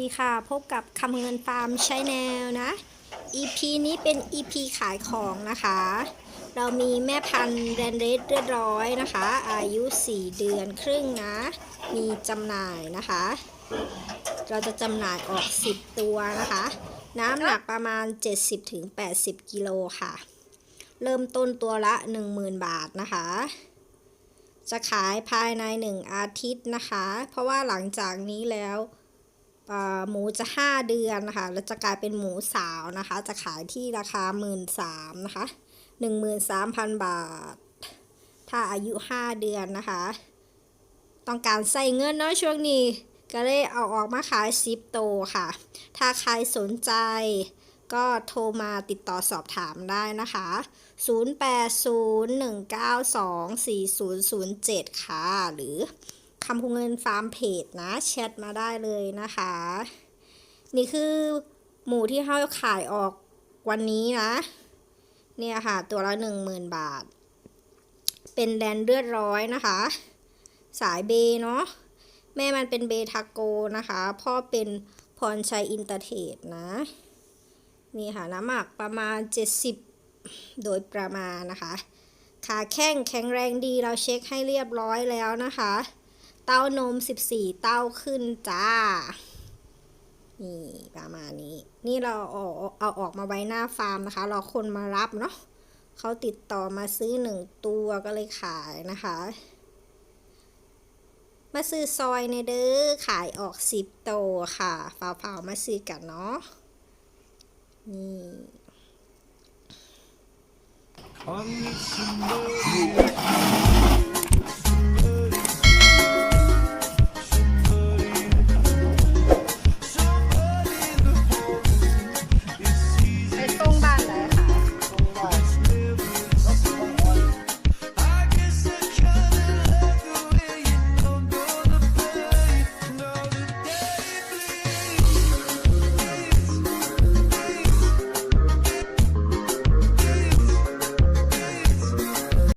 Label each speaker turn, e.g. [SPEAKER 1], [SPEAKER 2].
[SPEAKER 1] ดีค่ะ พบกับคำเงินฟาร์มใช้แนวนะ EP นี้เป็น EP ขายของนะคะ เรามีแม่พันธุ์แรนเรดเรียบร้อยนะคะ อายุ 4 เดือนครึ่งนะ มีจำหน่ายนะคะ เราจะจำหน่ายออก 10 ตัวนะคะ น้ำหนักประมาณ 70-80 กิโลค่ะ เริ่มต้นตัวละ 10,000 บาทนะคะจะขายภายใน 1 อาทิตย์นะคะ เพราะว่าหลังจากนี้แล้ว หมูจะ 5 เดือนนะคะ แล้วจะกลายเป็นหมูสาวนะคะ จะขายที่ราคา 1 3ื่นนะคะ13,000 บาท ถ้าอายุ 5 เดือนนะคะ ต้องการใส่เงินเนาะช่วงนี้ก็เลยเอาออกมาขายซิปโตค่ะ ถ้าใครสนใจก็โทรมาติดต่อสอบถามได้นะคะ 0801924007 ค่ะ หรือ คำพูเงินฟาร์มเพจนะแชทมาได้เลยนะคะ นี่คือหมูที่เขาขายออกวันนี้นะ เนี่ยค่ะ ตัวละ10,000บาท เป็นแดนเลือดร้อยนะคะ สายเบเนาะแม่มันเป็นเบทาโกนะคะ พ่อเป็นพรชัยอินเตอร์เทรดนะ นี่ค่ะ น้ำหมักประมาณ 70 โดยประมาณนะคะ ขาแข้งแข็งแรงดีเราเช็คให้เรียบร้อยแล้วนะคะ เต้านม 14 เต้าขึ้นจ้า นี่ประมาณนี้ นี่เราเอาเอาออกมาไว้หน้าฟาร์มนะคะ รอคนมารับเนาะเขาติดต่อมาซื้อหนึ่งตัวก็เลยขายนะคะ มาซื้อซอยในเด้อ ขายออกสิบโตวค่ะ ฝาวๆมาซื้อกันเนาะ นี่